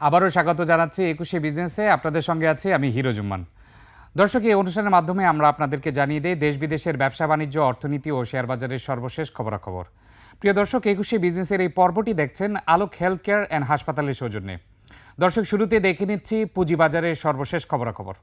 আবারও স্বাগত জানাচ্ছি একুশে বিজনেসে। আপনাদের সঙ্গে আছি আমি হিরো জুম্মান। দর্শক, এই অনুষ্ঠানের মাধ্যমে আমরা আপনাদেরকে জানিয়ে দিই, দেশ বিদেশের ব্যবসা বাণিজ্য, অর্থনীতি ও শেয়ার বাজারের সর্বশেষ খবরাখবর। প্রিয় দর্শক, একুশে বিজনেসের এই পর্বটি দেখছেন আলোক হেলথ কেয়ার অ্যান্ড হাসপাতালের সৌজন্যে। দর্শক, শুরুতে দেখে নিচ্ছি পুঁজিবাজারের সর্বশেষ খবরাখবর।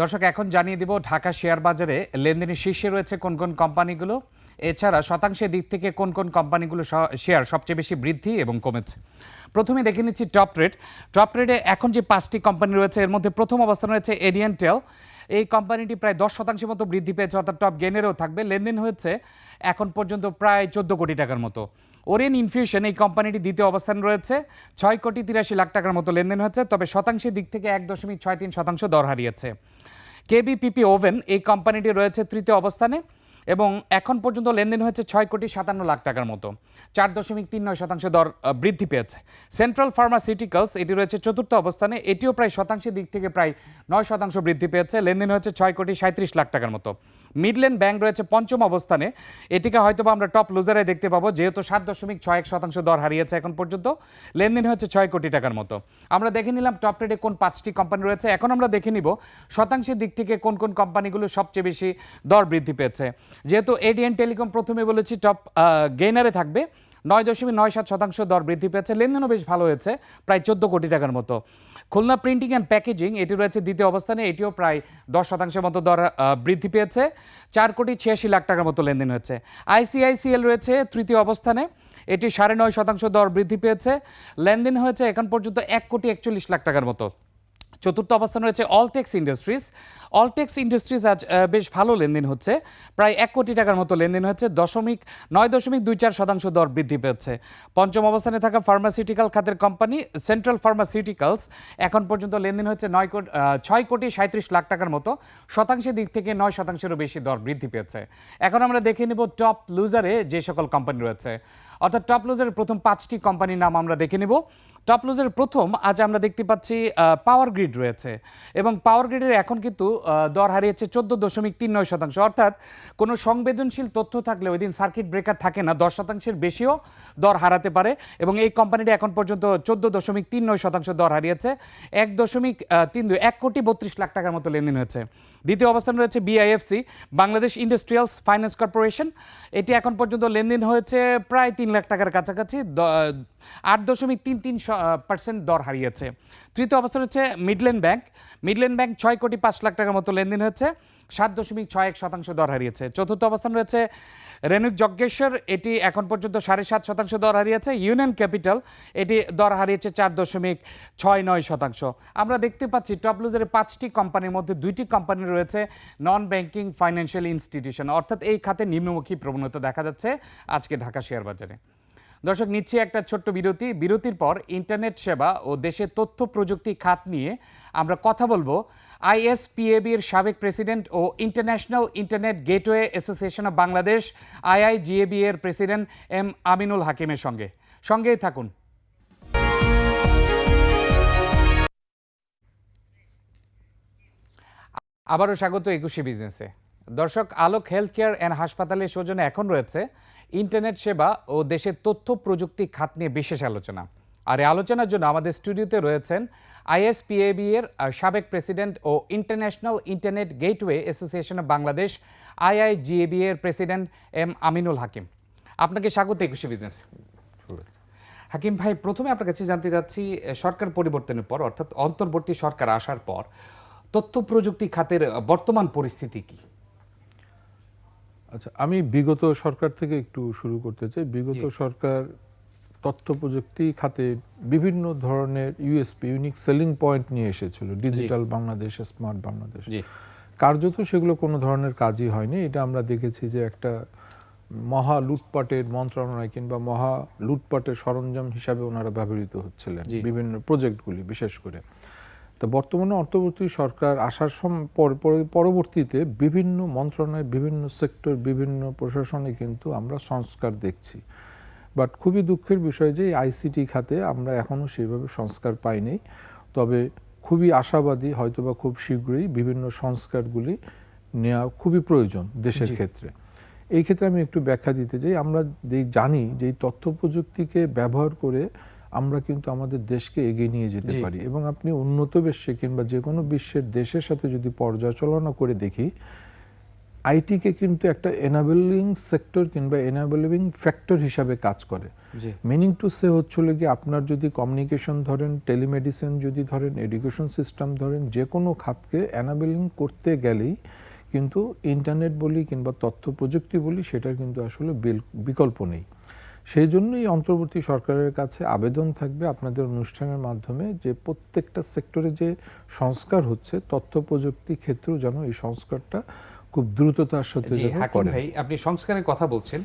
দর্শক, এখন জানিয়ে দিব ঢাকা শেয়ার বাজারে লেনদেনের শীর্ষে রয়েছে কোন কোন কোম্পানিগুলো। এছাড়া শতাংশের দিক থেকে কোন কোন কোম্পানিগুলো শেয়ার সবচেয়ে বেশি বৃদ্ধি এবং কমেছে। প্রথমে দেখে নিচ্ছি টপ রেট। টপ রেটে এখন যে পাঁচটি কোম্পানি রয়েছে, এর মধ্যে প্রথম অবস্থান রয়েছে এডিয়েন্টেল এই কোম্পানিটি প্রায় দশ শতাংশের মতো বৃদ্ধি পেয়েছে, অর্থাৎ টপ গেনেরও থাকবে। লেনদেন হয়েছে এখন পর্যন্ত প্রায় চোদ্দ কোটি টাকার মতো। ওরিয়েন ইনফিউশন, এই কোম্পানিটি দ্বিতীয় অবস্থান রয়েছে। ছয় কোটি তিরাশি লাখ টাকার মতো লেনদেন হচ্ছে, তবে শতাংশের দিক থেকে এক দশমিক ছয় তিন শতাংশ দর হারিয়েছে। কেবিপিপি ওভেন, এই কোম্পানিটি রয়েছে তৃতীয় অবস্থানে এবং এখন পর্যন্ত লেনদেন হয়েছে ছয় কোটি সাতান্ন লাখ টাকার মতো। চার দশমিক তিন নয় শতাংশ দর বৃদ্ধি পেয়েছে। সেন্ট্রাল ফার্মাসিউটিক্যালস, এটি রয়েছে চতুর্থ অবস্থানে, এটিও প্রায় শতাংশের দিক থেকে প্রায় নয় শতাংশ বৃদ্ধি পেয়েছে। লেনদেন হয়েছে ছয় কোটি সাঁত্রিশ লাখ টাকার মতো। মিডল্যান্ড ব্যাংক রয়েছে পঞ্চম অবস্থানে। এটিকে হয়তো আমরা টপ লুজারে দেখতে পাবো, যেহেতু সাত দশমিক ছয় এক শতাংশ দর হারিয়েছে এখন পর্যন্ত। লেনদেন হয়েছে ছয় কোটি টাকার মতো। আমরা দেখে নিলাম টপ রেটে কোন পাঁচটি কোম্পানি রয়েছে। এখন আমরা দেখে নিব শতাংশের দিক থেকে কোন কোন কোম্পানিগুলো সবচেয়ে বেশি দর বৃদ্ধি পেয়েছে। যেহেতু এডিএন টেলিকম প্রথমে বলেছি টপ গেইনারে থাকবে। নয় দশমিক নয় সাত শতাংশ দর বৃদ্ধি পেয়েছে। লেনদেনও বেশ ভালো হয়েছে, প্রায় চোদ্দ কোটি টাকার মতো। খুলনা প্রিন্টিং অ্যান্ড প্যাকেজিং, এটি রয়েছে দ্বিতীয় অবস্থানে, এটিও প্রায় দশ শতাংশের মতো দর বৃদ্ধি পেয়েছে। চার কোটি ছিয়াশি লাখ টাকার মতো লেনদেন হয়েছে। আইসিআইসিএল রয়েছে তৃতীয় অবস্থানে, এটি সাড়ে নয় শতাংশ দর বৃদ্ধি পেয়েছে। লেনদেন হয়েছে এখন পর্যন্ত এক কোটি একচল্লিশ লাখ টাকার মতো। চতুর্থ অবস্থান রয়েছে অলটেক্স ইন্ডাস্ট্রিজ অলটেক্স ইন্ডাস্ট্রিজ আজ বেশ ভালো লেনদেন হচ্ছে। প্রায় এক কোটি টাকার মতো লেনদেন হচ্ছে দশমিক, নয় দশমিক দুই চার শতাংশ দর বৃদ্ধি পেয়েছে। পঞ্চম অবস্থানে থাকা ফার্মাসিউটিক্যাল খাতের কোম্পানি সেন্ট্রাল ফার্মাসিউটিক্যালস এখন পর্যন্ত লেনদেন হচ্ছে নয় কোটি ছয় কোটি সাঁত্রিশ লাখ টাকার মতো। শতাংশের দিক থেকে নয় শতাংশেরও বেশি দর বৃদ্ধি পেয়েছে। এখন আমরা দেখে নেব টপ লুজারে যে সকল কোম্পানি রয়েছে। অর্থাৎ টপ লুজারের প্রথম পাঁচটি কোম্পানির নাম আমরা দেখে নেব। টপ লুজের প্রথম আজ আমরা দেখতে পাচ্ছি পাওয়ার গ্রিড রয়েছে এবং পাওয়ার গ্রিডের এখন কিন্তু দর হারিয়েছে চোদ্দ দশমিক তিন নয় শতাংশ। অর্থাৎ কোনো সংবেদনশীল তথ্য থাকলে ওই দিন সার্কিট ব্রেকার থাকে না, দশ শতাংশের বেশিও দর হারাতে পারে এবং এই কোম্পানিটি এখন পর্যন্ত চোদ্দ দশমিক তিন নয় শতাংশ দর হারিয়েছে। এক দশমিক তিন দুই, এক কোটি বত্রিশ লাখ টাকার মতো লেনদেন হয়েছে। দ্বিতীয় অবস্থান রয়েছে BIFC Bangladesh industrials finance corporation এটি এখন পর্যন্ত লেনদেন হয়েছে প্রায় তিন লাখ টাকার কাছাকাছি আট দশমিক তিন তিন পার্সেন্ট দর হারিয়েছে। তৃতীয় অবস্থান হচ্ছে মিডল্যান্ড ব্যাংক মিডল্যান্ড ব্যাংক ছয় কোটি পাঁচ লাখ টাকার মতো লেনদেন হয়েছে। সাত দশমিক ছয় এক শতাংশ দর হারিয়েছে। চতুর্থ অবস্থান রয়েছে রেনুক যজ্ঞেশ্বর। এটি এখন পর্যন্ত সাড়ে সাত শতাংশ দর হারিয়েছে। ইউনিয়ন ক্যাপিটাল, এটি দর হারিয়েছে চার দশমিক ছয় নয় শতাংশ। আমরা দেখতে পাচ্ছি টপ লুজারের পাঁচটি কোম্পানির মধ্যে দুইটি কোম্পানি রয়েছে, নন ব্যাংকিং ফাইন্যান্সিয়াল ইনস্টিটিউশন। অর্থাৎ এই খাতে নিম্নমুখী প্রবণতা দেখা যাচ্ছে আজকে ঢাকা শেয়ার বাজারে দর্শক, নিচ্ছি একটা ছোট্ট বিরতি। বিরতির পর ইন্টারনেট সেবা ও দেশের তথ্য প্রযুক্তি খাত নিয়ে আমরা কথা বলব আইএসপিএবি এর সাবেক president O international internet gateway association of Bangladesh, IIGAB এর প্রেসিডেন্ট এম আমিনুল হাকিমের সঙ্গে। সঙ্গেই থাকুন। আবারও স্বাগত একুশে বিজনেসে। দর্শক, আলোক হেলথ কেয়ার অ্যান্ড হাসপাতালের সৌজন্যে এখন রয়েছে ইন্টারনেট সেবা ও দেশের তথ্য প্রযুক্তি খাত নিয়ে বিশেষ আলোচনা। আর এই আলোচনার জন্য আমাদের স্টুডিওতে রয়েছেন আইএসপিএবি এর সাবেক president O international internet gateway association of Bangladesh, IIGAB এর প্রেসিডেন্ট এম আমিনুল হাকিম। আপনাকে স্বাগত একুশে বিজনেস। হাকিম ভাই, প্রথমে আপনার কাছে জানতে চাচ্ছি সরকার পরিবর্তনের পর, অর্থাৎ অন্তর্বর্তী সরকার আসার পর, তথ্য প্রযুক্তি খাতের বর্তমান পরিস্থিতি কি? আচ্ছা আমি বিগত সরকার থেকে একটু শুরু করতে চাই। বিগত সরকার তথ্য প্রযুক্তি খাতে বিভিন্ন ধরনের ইউএসপি ইউনিক সেলিং পয়েন্ট নিয়ে এসেছিল। ডিজিটাল বাংলাদেশ স্মার্ট বাংলাদেশ কার্যত সেগুলো কোনো ধরনের কাজই হয়নি। এটা আমরা দেখেছি যে একটা মহা লুটপাটের মন্ত্রণালয় কিংবা মহা লুটপাটের সরঞ্জাম হিসাবে ওনারা ব্যবহৃত হচ্ছিলেন বিভিন্ন প্রজেক্টগুলি বিশেষ করে। তো বর্তমানে অন্তর্বর্তী সরকার আসার সম- পর- পর- পরবর্তীতে বিভিন্ন মন্ত্রণালয় বিভিন্ন সেক্টর বিভিন্ন প্রশাসনে কিন্তু আমরা সংস্কার দেখছি। বাট খুবই দুঃখের বিষয় যে আইসিটি খাতে আমরা এখনও সেইভাবে সংস্কার পাইনি। তবে খুবই আশাবাদী হয়তোবা খুব শীঘ্রই বিভিন্ন সংস্কারগুলি নেওয়া খুবই প্রয়োজন দেশের ক্ষেত্রে। এই ক্ষেত্রে আমি একটু ব্যাখ্যা দিতে চাই। আমরা যে- জানি যে এই তথ্য প্রযুক্তিকে ব্যবহার করে আমরা কিন্তু আমাদের দেশকে এগিয়ে নিয়ে যেতে পারি। এবং আপনি উন্নত বিশ্বে কিংবা যে কোনো বিশ্বের দেশের সাথে যদি পর্যালোচনা করে দেখি আইটিকে কিন্তু একটা এনাবেলিং সেক্টর কিংবা এনাবেলিং ফ্যাক্টর হিসাবে কাজ করে। মিনিং টু সে হচ্ছিল কি আপনার যদি কমিউনিকেশন ধরেন টেলিমেডিসিন যদি ধরেন এডুকেশন সিস্টেম ধরেন যে কোনো খাতকে অ্যানাবেলিং করতে গেলেই কিন্তু ইন্টারনেট বলি কিংবা তথ্য প্রযুক্তি বলি সেটার কিন্তু আসলে বিকল্প নেই। সেই জন্যই অন্তর্বর্তী সরকারের কাছে আবেদন থাকবে আপনাদের অনুষ্ঠানের মাধ্যমে যে প্রত্যেকটা সেক্টরে যে সংস্কার হচ্ছে তথ্য প্রযুক্তি ক্ষেত্রেও যেন এই সংস্কারটা খুব দ্রুততার সাথে ভাই আপনি সংস্কারের কথা বলছেন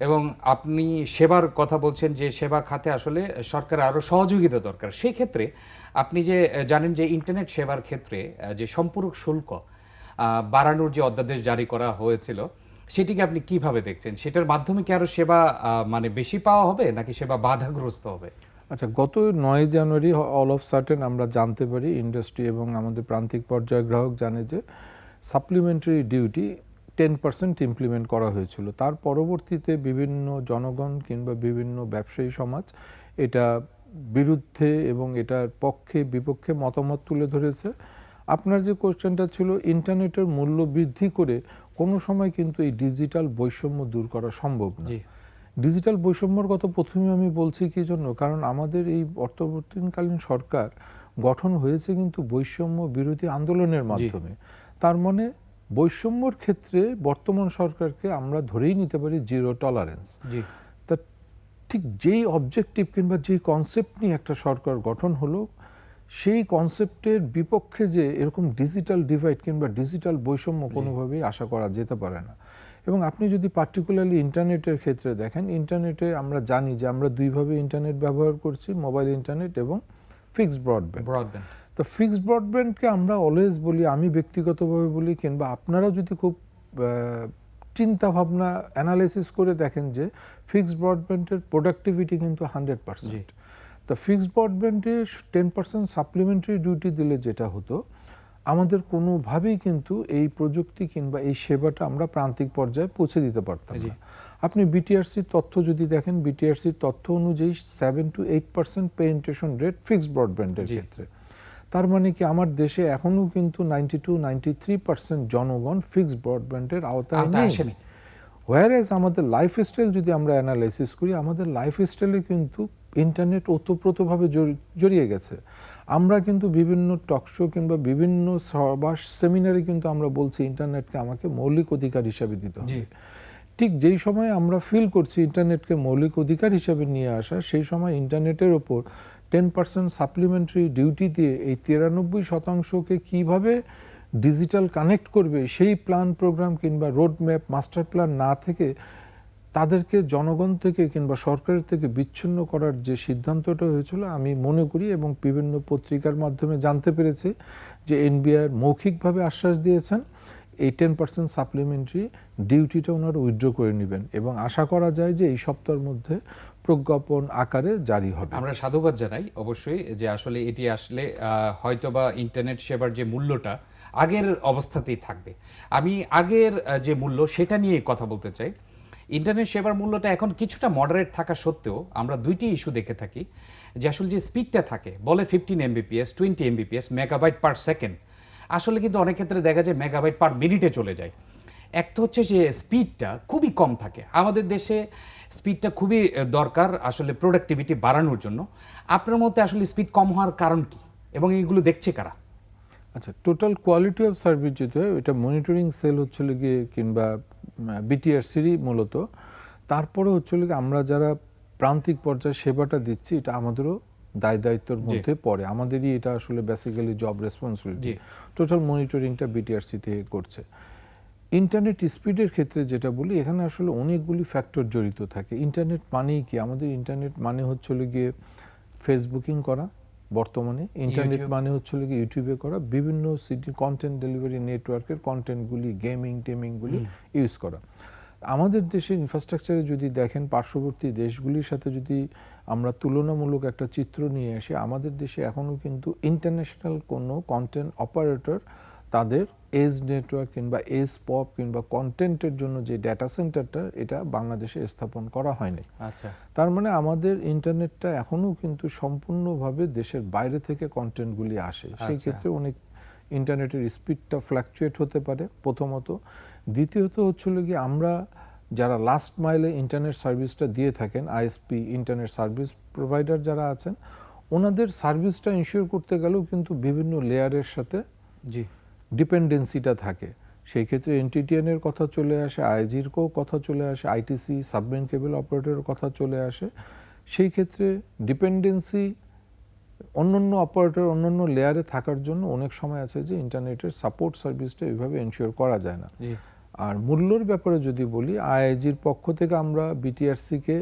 এবং আপনি সেবার কথা বলছেন যে সেবা খাতে আসলে সরকার আরও সহযোগিতা দরকার। সেই ক্ষেত্রে আপনি যে জানেন যে ইন্টারনেট সেবার ক্ষেত্রে যে সম্পূরক শুল্ক আহ, বাড়ানোর যে অধ্যাদেশ জারি করা হয়েছিল সেটিকে আপনি কীভাবে দেখছেন? সেটার মাধ্যমে কি আরও সেবা মানে বেশি পাওয়া হবে, নাকি সেবা বাধাগ্রস্ত হবে? আচ্ছা গত নয় জানুয়ারি অল অফ সার্টেন আমরা জানতে পারি, ইন্ডাস্ট্রি এবং আমাদের প্রান্তিক পর্যায়ে গ্রাহক জানে যে supplementary duty ten percent implement করা হয়েছিল। তার পরবর্তীতে বিভিন্ন জনগণ কিংবা বিভিন্ন ব্যবসায়ী সমাজ এটা বিরুদ্ধে এবং এটার পক্ষে বিপক্ষে মতামত তুলে ধরেছে। আপনার যে কোশ্চেনটা ছিল, ইন্টারনেটের মূল্য বৃদ্ধি করে কোনো সময় কিন্তু এই ডিজিটাল বৈষম্য দূর করা সম্ভব না। ডিজিটাল বৈষম্যর কথা প্রথমে আমি বলছি কি জন্য? কারণ আমাদের এই অর্থবর্তীকালীন সরকার গঠন হয়েছে কিন্তু বৈষম্য বিরোধী আন্দোলনের মাধ্যমে। তার মানে বৈষম্যর ক্ষেত্রে বর্তমান সরকারকে আমরা ধরেই নিতে পারি জিরো টলারেন্স। তা ঠিক যেই অবজেক্টিভ কিংবা যেই কনসেপ্ট নিয়ে একটা সরকার গঠন হলো সেই কনসেপ্টের বিপক্ষে যে এরকম ডিজিটাল ডিভাইড কিংবা ডিজিটাল বৈষম্য কোনোভাবেই আশা করা যেতে পারে না। এবং আপনি যদি পার্টিকুলারলি ইন্টারনেটের ক্ষেত্রে দেখেন ইন্টারনেটে আমরা জানি যে আমরা দুইভাবে ইন্টারনেট ব্যবহার করছি মোবাইল ইন্টারনেট এবং ফিক্সড ব্রডব্যান্ড ব্রডব্যান্ড তো ফিক্সড ব্রডব্যান্ডকে আমরা অলওয়েজ বলি আমি ব্যক্তিগতভাবে বলি কিংবা আপনারা যদি খুব চিন্তা ভাবনা অ্যানালাইসিস করে দেখেন যে ফিক্সড ব্রডব্যান্ডের প্রোডাক্টিভিটি কিন্তু হান্ড্রেড পার্সেন্ট তা ফিক্সড ব্রডব্যান্ডে টেন পার্সেন্ট সাপ্লিমেন্টারি ডিউটি দিলে যেটা হতো আমাদের কোনোভাবেই কিন্তু এই প্রযুক্তি কিংবা এই সেবাটা আমরা প্রান্তিক পর্যায়ে পৌঁছে দিতে পারতাম। না। আপনি বিটিআরসির তথ্য যদি দেখেন বিটিআরসির তথ্য অনুযায়ী seven to eight percent penetration rate fixed ব্রডব্যান্ডের ক্ষেত্রে। তার মানে কি আমার দেশে এখনও কিন্তু ninety to ninety three percent জনগণ ফিক্সড ব্রডব্যান্ডের আওতায় নেই। আসেনি। হোয়ারেজ আমাদের লাইফস্টাইল যদি আমরা অ্যানালাইসিস করি আমাদের লাইফস্টাইলে কিন্তু ইন্টারনেট ওতপ্রোতভাবে জড়িয়ে গেছে। আমরা কিন্তু বিভিন্ন টকশো কিংবা বিভিন্ন সভা সেমিনারে কিন্তু আমরা বলছি ইন্টারনেটকে আমাকে মৌলিক অধিকার হিসাবে দিতে হবে। ঠিক যেই সময় আমরা ফিল করছি ইন্টারনেটকে মৌলিক অধিকার হিসাবে নিয়ে আসা সেই সময় ইন্টারনেটের ওপর টেন পার্সেন্ট সাপ্লিমেন্টারি ডিউটি দিয়ে এই তিরানব্বই শতাংশকে কীভাবে ডিজিটাল কানেক্ট করবে সেই প্ল্যান প্রোগ্রাম কিংবা রোড ম্যাপ মাস্টার প্ল্যান না থেকে তাদেরকে জনগণ থেকে কিংবা সরকারের থেকে বিচ্ছিন্ন করার যে সিদ্ধান্তটা হয়েছিল, আমি মনে করি এবং বিভিন্ন পত্রিকার মাধ্যমে জানতে পেরেছি যে এনবিআর মৌখিকভাবে আশ্বাস দিয়েছেন, এই টেন পার্সেন্ট সাপ্লিমেন্টারি ডিউটিটা ওনারা উইথড্র করে নেবেন এবং আশা করা যায় যে এই সপ্তাহের মধ্যে প্রজ্ঞাপন আকারে জারি হবে। আমরা সাধুবাদ জানাই অবশ্যই যে আসলে এটি আসলে হয়তোবা ইন্টারনেট সেবার যে মূল্যটা আগের অবস্থাতেই থাকবে। আমি আগের যে মূল্য সেটা নিয়ে কথা বলতে চাই। ইন্টারনেট সেবার মূল্যটা এখন কিছুটা মডারেট থাকা সত্ত্বেও আমরা দুইটি ইস্যু দেখে থাকি, যে আসলে যে স্পিডটা থাকে, বলে fifteen Mbps twenty Mbps megabyte per second আসলে কিন্তু অনেক ক্ষেত্রে দেখা যায় মেগাবাইট পার মিনিটে চলে যায়। এক তো হচ্ছে যে স্পিডটা খুবই কম থাকে। আমাদের দেশে স্পিডটা খুবই দরকার আসলে প্রোডাক্টিভিটি বাড়ানোর জন্য। আপনার মতে আসলে স্পিড কম হওয়ার কারণ কি? এবং এইগুলো দেখছে কারা? আচ্ছা টোটাল কোয়ালিটি অফ সার্ভিস যেটা হয় এটা মনিটরিং সেল হচ্ছিল গিয়ে কিংবা বিটিআরসিরই মূলত। তারপরে হচ্ছিল গিয়ে আমরা যারা প্রান্তিক পর্যায়ে সেবাটা দিচ্ছি এটা আমাদেরও দায় দায়িত্বের মধ্যে পড়ে। আমাদেরই এটা আসলে বেসিক্যালি জব রেসপন্সিবিলিটি। টোটাল মনিটরিংটা বিটিআরসি থেকে করছে। ইন্টারনেট স্পিডের ক্ষেত্রে যেটা বলি এখানে আসলে অনেকগুলি ফ্যাক্টর জড়িত থাকে। ইন্টারনেট মানেই কি? আমাদের ইন্টারনেট মানে হচ্ছিল গিয়ে ফেসবুকিং করা বর্তমানে ইন্টারনেট মানে হচ্ছিল কি ইউটিউবে করা বিভিন্ন সিটি কন্টেন্ট ডেলিভারি নেটওয়ার্কের কন্টেন্টগুলি গেমিং টেমিংগুলি ইউজ করা। আমাদের দেশের ইনফ্রাস্ট্রাকচারে যদি দেখেন পার্শ্ববর্তী দেশগুলির সাথে যদি আমরা তুলনামূলক একটা চিত্র নিয়ে আসি আমাদের দেশে এখনও কিন্তু ইন্টারন্যাশনাল কোনো কন্টেন্ট অপারেটর তাদের এজ নেটওয়ার্ক কিংবা এজ পপ কিংবা কন্টেন্টের জন্য যে ডেটা সেন্টারটা এটা বাংলাদেশে স্থাপন করা হয়নি। আচ্ছা। তার মানে আমাদের ইন্টারনেটটা এখনও কিন্তু সম্পূর্ণভাবে দেশের বাইরে থেকে কন্টেন্টগুলি আসে। সেই আচ্ছা। ক্ষেত্রে অনেক ইন্টারনেটের স্পিডটা ফ্ল্যাকচুয়েট হতে পারে প্রথমত। দ্বিতীয়ত হচ্ছিল কি আমরা যারা লাস্ট মাইলে ইন্টারনেট সার্ভিসটা দিয়ে থাকেন আইএসপি ইন্টারনেট সার্ভিস প্রোভাইডার যারা আছেন ওনাদের সার্ভিসটা ইনশিওর করতে গেলেও কিন্তু বিভিন্ন লেয়ারের সাথে জি। ডিপেন্ডেন্সিটা থাকে। সেই ক্ষেত্রে এনটিটিএন এর কথা চলে আসে আইজিরকেও কথা চলে আসে আইটিসি সাবমেরিন কেবল অপারেটরের কথা চলে আসে। সেই ক্ষেত্রে ডিপেন্ডেন্সি অন্যান্য অপারেটর অন্যান্য লেয়ারে থাকার জন্য অনেক সময় আছে যে ইন্টারনেটের সাপোর্ট সার্ভিসটা এইভাবে এনশিওর করা যায় না। আর মূল্যর ব্যাপারে যদি বলি আইআইজির পক্ষ থেকে আমরা বিটিআরসিকে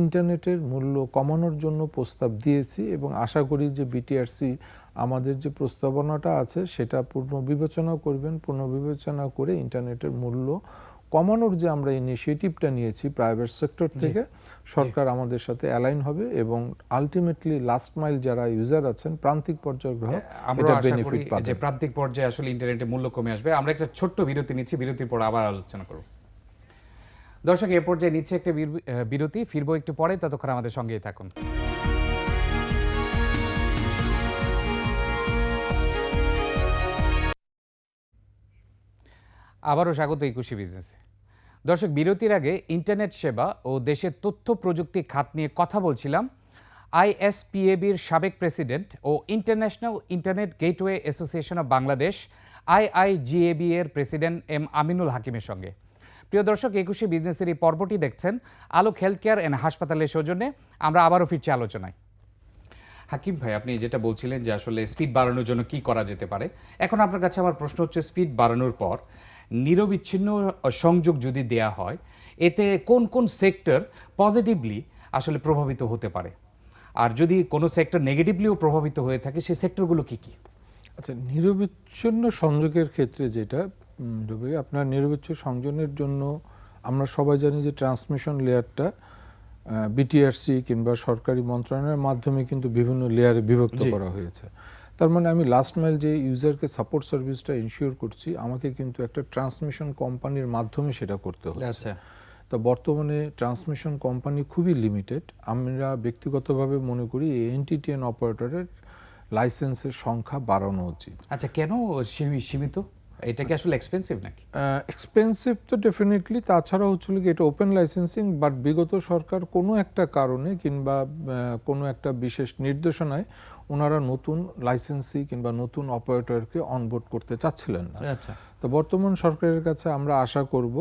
ইন্টারনেটের মূল্য কমানোর জন্য প্রস্তাব দিয়েছি এবং আশা করি যে বিটিআরসি আমাদের যে প্রস্তাবনাটা আছে সেটা পূর্ণ বিবেচনা করবেন। পূর্ণ বিবেচনা করে ইন্টারনেটের মূল্য কমানোর যে আমরা ইনিশিয়েটিভটা নিয়েছি প্রাইভেট সেক্টর থেকে সরকার আমাদের সাথে অ্যালাইন হবে এবং আলটিমেটলি লাস্ট মাইল যারা ইউজার আছেন প্রান্তিক পর্যায়ের গ্রাহক আমরা এটা বেনিফিট যে প্রান্তিক পর্যায়ে আসলে ইন্টারনেটের মূল্য কমে আসবে। আমরা একটা ছোট্ট বিরতি নিচ্ছি বিরতির পর আবার আলোচনা করব। দর্শক এ পর্যায়ে নিচ্ছে একটা বির- বিরতি। ফিরবো একটু পরে ততক্ষণ আমাদের সঙ্গেই থাকুন। আবারও স্বাগত একুশে বিজনেসে দর্শক, বিরতির আগে ইন্টারনেট সেবা ও দেশের তথ্য প্রযুক্তি খাত নিয়ে কথা বলছিলাম আইএসপিএবির সাবেক president O international internet gateway association of Bangladesh IIGAB এর প্রেসিডেন্ট এম আমিনুল হাকিমের সঙ্গে। প্রিয় দর্শক, একুশে বিজনেসের এই পর্বটি দেখছেন আলোক হেলথ কেয়ার অ্যান্ড হাসপাতালের সৌজন্যে। আমরা আবারও ফিরছি আলোচনায়। হাকিম ভাই, আপনি যেটা বলছিলেন যে আসলে স্পিড বাড়ানোর জন্য কি করা যেতে পারে। এখন আপনার কাছে আমার প্রশ্ন হচ্ছে স্পিড বাড়ানোর পর নিরবিচ্ছিন্ন সংযোগ যদি দেয়া হয় এতে কোন কোন সেক্টর পজিটিভলি আসলে প্রভাবিত হতে পারে? আর যদি কোনো সেক্টর নেগেটিভলিও প্রভাবিত হয়ে থাকে সেই সেক্টরগুলো কি কি? আচ্ছা নিরবিচ্ছিন্ন সংযোগের ক্ষেত্রে যেটা আপনার নিরবিচ্ছিন্ন সংযোগের জন্য আমরা সবাই জানি যে ট্রান্সমিশন লেয়ারটা বিটিআরসি কিংবা সরকারি মন্ত্রণালয়ের মাধ্যমে কিন্তু বিভিন্ন লেয়ারে বিভক্ত করা হয়েছে। তার মানে আমি লাস্ট মাইল যে ইউজারকে সাপোর্ট সার্ভিসটা ইনশিওর করছি আমাকে কিন্তু একটা ট্রান্সমিশন কোম্পানির মাধ্যমে সেটা করতে হচ্ছে। আচ্ছা। তো বর্তমানে ট্রান্সমিশন কোম্পানি খুবই লিমিটেড আমরা ব্যক্তিগতভাবে মনে করি এনটিটিএন অপারেটরের লাইসেন্সের সংখ্যা বাড়ানো উচিত। আচ্ছা কেন সীমি- সীমিত? এটা কি আসলে এক্সপেন্সিভ নাকি? এক্সপেন্সিভ তো ডেফিনেটলি তাছাড়া হচ্ছিল কি এটা ওপেন লাইসেন্সিং বাট বিগত সরকার কোনো একটা কারণে কিংবা কোনো একটা বিশেষ নির্দেশনায় ওনারা নতুন লাইসেন্সি কিংবা নতুন অপারেটরকে অনবোর্ড করতে চাচ্ছিলেন না। আচ্ছা। তো বর্তমান সরকারের কাছে আমরা আশা করব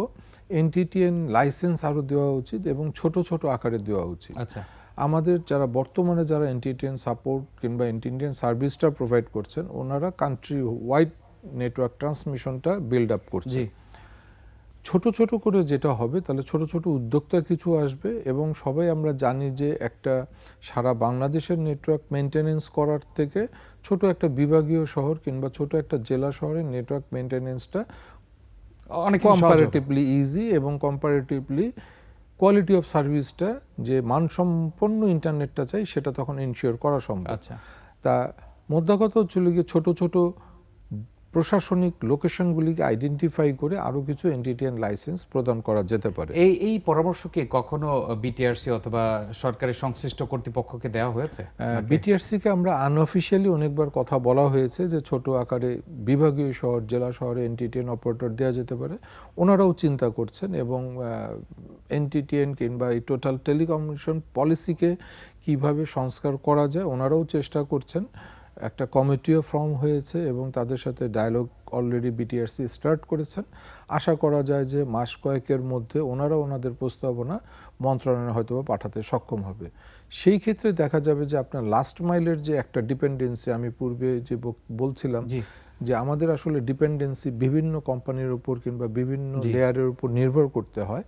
এনটিটিএন লাইসেন্স আরও দেওয়া উচিত এবং ছোট ছোট আকারে দেওয়া উচিত। আচ্ছা। আমাদের যারা বর্তমানে যারা এনটিটিএন সাপোর্ট কিংবা এনটিটিএন সার্ভিসটা প্রোভাইড করছেন ওনারা কান্ট্রি ওয়াইড নেটওয়ার্ক ট্রান্সমিশনটা বিল্ড আপ করছে ছোট ছোট করে যেটা হবে তাহলে ছোট ছোট উদ্যোক্তা কিছু আসবে এবং সবাই আমরা জানি যে একটা সারা বাংলাদেশের নেটওয়ার্ক মেনটেনেন্স করার থেকে ছোট একটা বিভাগীয় শহর কিংবা ছোট একটা জেলা শহরের নেটওয়ার্ক মেনটেনেন্সটা অনেক কম্পারেটিভলি ইজি এবং কম্পারেটিভলি কোয়ালিটি অফ সার্ভিসটা যে মানসম্পন্ন ইন্টারনেটটা চাই সেটা তখন ইনশিওর করা সম্ভব। আচ্ছা। তা মোদ্দা কথা হচ্ছিল গিয়ে ছোট ছোট প্রশাসনিক লোকেশনগুলিকে আইডেন্টিফাই করে আরও কিছু এনটিটিএন লাইসেন্স প্রদান করা যেতে পারে। এই এই পরামর্শ কি কখনো বিটিআরসি অথবা সরকারের সংশ্লিষ্ট কর্তৃপক্ষকে দেওয়া হয়েছে? বিটিআরসিকে আমরা আনঅফিসিয়ালি অনেকবার কথা বলা হয়েছে যে ছোট আকারে বিভাগীয় শহর জেলা শহরে এনটিটিএন অপারেটর দেওয়া যেতে পারে। ওনারাও চিন্তা করছেন এবং এনটিটিএন কিংবা এই টোটাল টেলিকমিউনিকেশন পলিসিকে কীভাবে সংস্কার করা যায় ওনারাও চেষ্টা করছেন। একটা কমিটিও ফর্ম হয়েছে এবং তাদের সাথে ডায়ালগ অলরেডি বিটিআরসি স্টার্ট করেছেন। আশা করা যায় যে মাস কয়েকের মধ্যে ওনারা ওনাদের প্রস্তাবনা মন্ত্রণালয়ে হয়তো বা পাঠাতে সক্ষম হবে। সেই ক্ষেত্রে দেখা যাবে যে আপনার লাস্ট মাইলের যে একটা ডিপেন্ডেন্সি আমি পূর্বে যে বলছিলাম যে আমাদের আসলে ডিপেন্ডেন্সি বিভিন্ন কোম্পানির উপর কিংবা বিভিন্ন লেয়ারের উপর নির্ভর করতে হয়।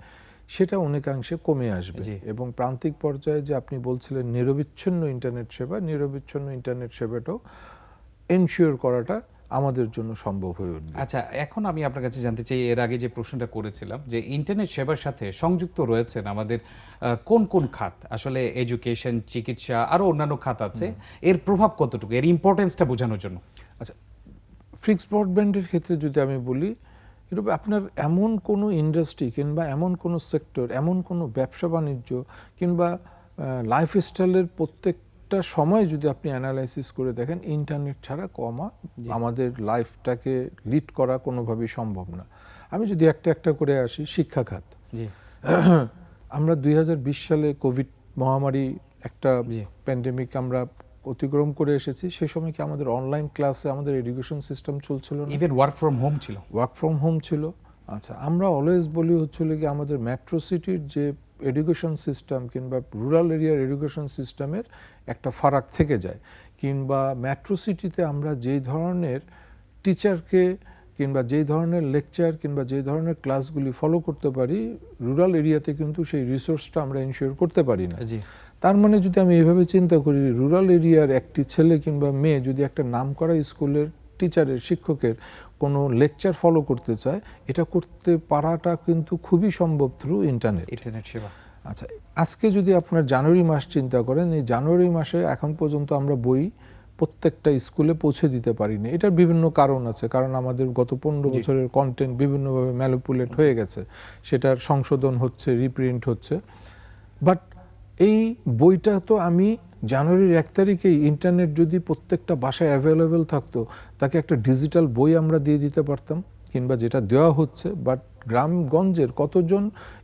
সেটা অনেকাংশে কমে আসবে। এবং প্রান্তিক পর্যায়ে যে আপনি বলছিলেন নিরবিচ্ছিন্ন ইন্টারনেট সেবা নিরবিচ্ছিন্ন ইন্টারনেট সেবাটাও এনশিওর করাটা আমাদের জন্য সম্ভব হয়ে উঠবে। আচ্ছা এখন আমি আপনার কাছে জানতে চাই এর আগে যে প্রশ্নটা করেছিলাম যে ইন্টারনেট সেবার সাথে সংযুক্ত রয়েছেন আমাদের কোন কোন খাত? আসলে এডুকেশন চিকিৎসা আরও অন্যান্য খাত আছে। এর প্রভাব কতটুকু? এর ইম্পর্টেন্সটা বোঝানোর জন্য। আচ্ছা ফিক্স ব্রডব্যান্ডের ক্ষেত্রে যদি আমি বলি এরূপ আপনার এমন কোনো ইন্ডাস্ট্রি কিংবা এমন কোনো সেক্টর এমন কোনো ব্যবসা বাণিজ্য কিংবা লাইফস্টাইলের প্রত্যেকটা সময় যদি আপনি অ্যানালাইসিস করে দেখেন ইন্টারনেট ছাড়া কমা আমাদের লাইফটাকে লিড করা কোনোভাবেই সম্ভব না। আমি যদি একটা একটা করে আসি শিক্ষাখাত। আমরা দুই হাজার বিশ সালে কোভিড মহামারী একটা প্যান্ডেমিক আমরা অতিক্রম করে এসেছি। সে সময় কি আমাদের অনলাইন ক্লাসে আমাদের এডুকেশন সিস্টেম চলছিল না? ইভেন ওয়ার্ক ফ্রম হোম ছিল। ওয়ার্ক ফ্রম হোম ছিল। আচ্ছা আমরা অলওয়েজ বলি হচ্ছিল কি আমাদের মেট্রো সিটির যে এডুকেশন সিস্টেম কিংবা রুরাল এরিয়ার এডুকেশন সিস্টেমের একটা ফারাক থেকে যায়। কিংবা মেট্রো সিটিতে আমরা যেই ধরনের টিচারকে কিংবা যেই ধরনের লেকচার কিংবা যেই ধরনের ক্লাসগুলি ফলো করতে পারি রুরাল এরিয়াতে কিন্তু সেই রিসোর্সটা আমরা ইনশিওর করতে পারি না। তার মানে যদি আমি এভাবে চিন্তা করি রুরাল এরিয়ার একটি ছেলে কিংবা মেয়ে যদি একটা নাম করা স্কুলের টিচারের শিক্ষকের কোনো লেকচার ফলো করতে চায় এটা করতে পারাটা কিন্তু খুবই সম্ভব থ্রু ইন্টারনেট ইন্টারনেট সেবা। আচ্ছা আজকে যদি আপনার জানুয়ারি মাস চিন্তা করেন এই জানুয়ারি মাসে এখন পর্যন্ত আমরা বই প্রত্যেকটা স্কুলে পৌঁছে দিতে পারিনি। এটার বিভিন্ন কারণ আছে কারণ আমাদের গত পনেরো বছরের কন্টেন্ট বিভিন্নভাবে ম্যানিপুলেট হয়ে গেছে। সেটার সংশোধন হচ্ছে রিপ্রিন্ট হচ্ছে। বাট এই বইটা তো আমি জানুয়ারির এক তারিখেই ইন্টারনেট যদি প্রত্যেকটা বাসায় অ্যাভেলেবেল থাকতো তাকে একটা ডিজিটাল বই আমরা দিয়ে দিতে পারতাম কিংবা যেটা দেওয়া হচ্ছে বাট গ্রামগঞ্জের কতজন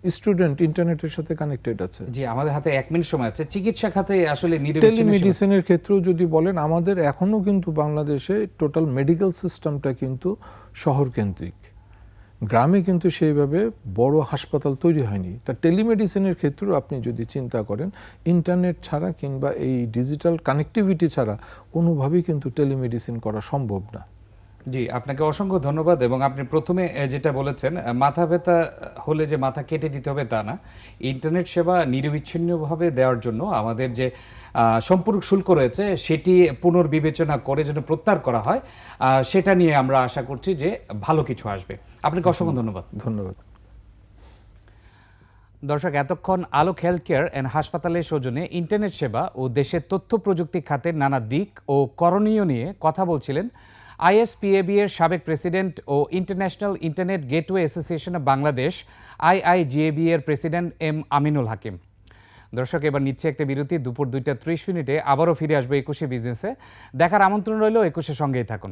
স্টুডেন্ট ইন্টারনেটের সাথে কানেক্টেড আছে? জি আমাদের হাতে এক মিনিট সময় আছে। চিকিৎসা খাতে আসলে টেলিমেডিসিনের ক্ষেত্রেও যদি বলেন আমাদের এখনও কিন্তু বাংলাদেশে টোটাল মেডিকেল সিস্টেমটা কিন্তু শহর কেন্দ্রিক গ্রামে কিন্তু সেইভাবে বড় হাসপাতাল তৈরি হয়নি। তা টেলিমেডিসিনের ক্ষেত্রেও আপনি যদি চিন্তা করেন, ইন্টারনেট ছাড়া কিংবা এই ডিজিটাল কানেক্টিভিটি ছাড়া কোনোভাবেই কিন্তু টেলিমেডিসিন করা সম্ভব না। জি আপনাকে অসংখ্য ধন্যবাদ এবং আপনি প্রথমে যেটা বলেছেন মাথা ব্যথা হলে যে মাথা কেটে দিতে হবে তা না। ইন্টারনেট সেবা নিরবিচ্ছিন্নভাবে দেওয়ার জন্য আমাদের যে সম্পূরক শুল্ক রয়েছে সেটি পুনর্বিবেচনা করে যেন প্রত্যাহার করা হয় সেটা নিয়ে আমরা আশা করছি যে ভালো কিছু আসবে। আপনাকে অসংখ্য ধন্যবাদ। ধন্যবাদ। দর্শক এতক্ষণ আলোক হেলথ কেয়ার অ্যান্ড হাসপাতালের সৌজন্যে ইন্টারনেট সেবা ও দেশের তথ্য প্রযুক্তি খাতের নানা দিক ও করণীয় নিয়ে কথা বলছিলেন আইএসপিএবি এর সাবেক president O international internet gateway association of Bangladesh, IIGAB এর প্রেসিডেন্ট এম আমিনুল হাকিম। দর্শক, এবার নিচ্ছে একটা বিরতি। দুপুর দুইটা ত্রিশ মিনিটে আবারও ফিরে আসবে একুশে বিজনেসে। দেখার আমন্ত্রণ রইল একুশের সঙ্গেই থাকুন।